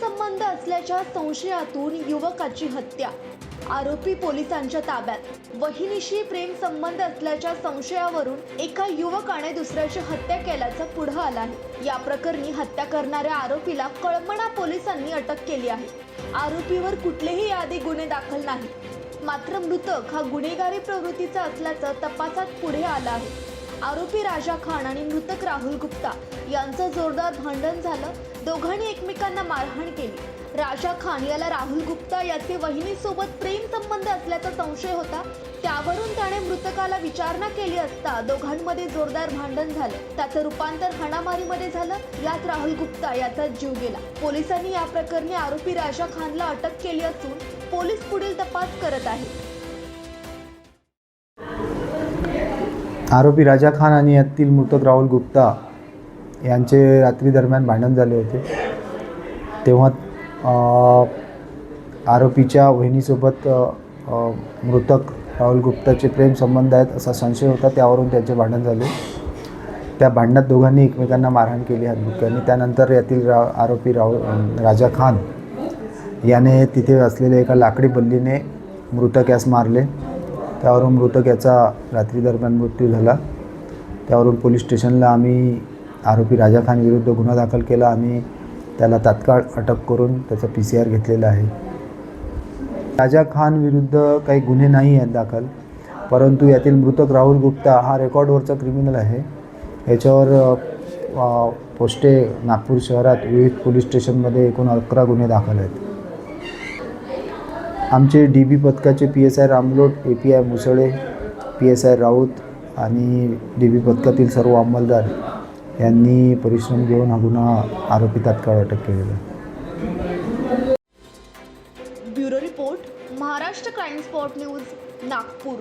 संबंध असल्याच्या संशयातून युवकाची हत्या. आरोपी पोलिसांच्या ताब्यात. वहिनीशी प्रेम संबंध असल्याच्या संशयावरून एका युवकाने दुसऱ्याची हत्या केल्याचं पुढं आलं आहे. या प्रकरणी हत्या करणाऱ्या आरोपीला कळमणा पोलिसांनी अटक केली आहे. आरोपीवर कुठलेही यादी गुन्हे दाखल नाही मात्र मृतक हा गुन्हेगारी प्रवृत्तीचा असल्याचं तपासात पुढे आलं आहे. आरोपी राजा खान आणि मृतक राहुल गुप्ता यांचं जोरदार भांडण झालं. दोघांनी एकमेकांना मारहाण केली. राजा खान याला राहुल गुप्ता याचे वहिनीसोबत प्रेम संबंध असल्याचा संशय होता. त्यावरून त्याने मृतकाला विचारणा केली असता दोघांमध्ये जोरदार भांडण झालं. त्याचं रूपांतर हाणामारीमध्ये झालं. यात राहुल गुप्ता याचा जीव गेला. पोलिसांनी या प्रकरणी आरोपी राजा खानला अटक केली असून पोलीस पुढील तपास करत आहेत. आरोपी राजा खान आणि यातील मृतक राहुल गुप्ता यांचे रात्री दरम्यान भांडण झाले होते. तेव्हा आरोपीच्या वहिनीसोबत मृतक राहुल गुप्ताचे प्रेम संबंध आहेत असा संशय होता त्यावरून त्यांचे भांडण झाले. त्या भांडणात दोघांनी एकमेकांना मारहाण केली हातबुक्यांनी त्यानंतर यातील रा आरोपी राहुल राजा खान याने तिथे असलेल्या एका लाकडी बल्लीने मृतक यास मारले. त्यावरून मृतक याचा रात्री दरम्यान मृत्यू झाला. त्यावरून पोलीस स्टेशनला आम्ही आरोपी राजा खान विरुद्ध गुन्हा दाखल केला. आणि त्याला तात्काळ अटक करून त्याचा पी सी आर घेतलेला आहे. राजा खान विरुद्ध काही गुन्हे नाही आहेत दाखल परंतु यातील मृतक राहुल गुप्ता हा रेकॉर्डवरचा क्रिमिनल आहे. याच्यावर पोस्टे नागपूर शहरात विविध पोलीस स्टेशनमध्ये एकूण अकरा गुन्हे दाखल आहेत. आमचे डी बी पथकाचे P S I Ramlot A P I Musale P S I Raut आणि डी बी पथकातील सर्व अंमलदार यांनी परिश्रम घेऊन हा गुन्हा आरोपी तात्काळ अटक केलेला bureau report Maharashtra crime spot news Nagpur.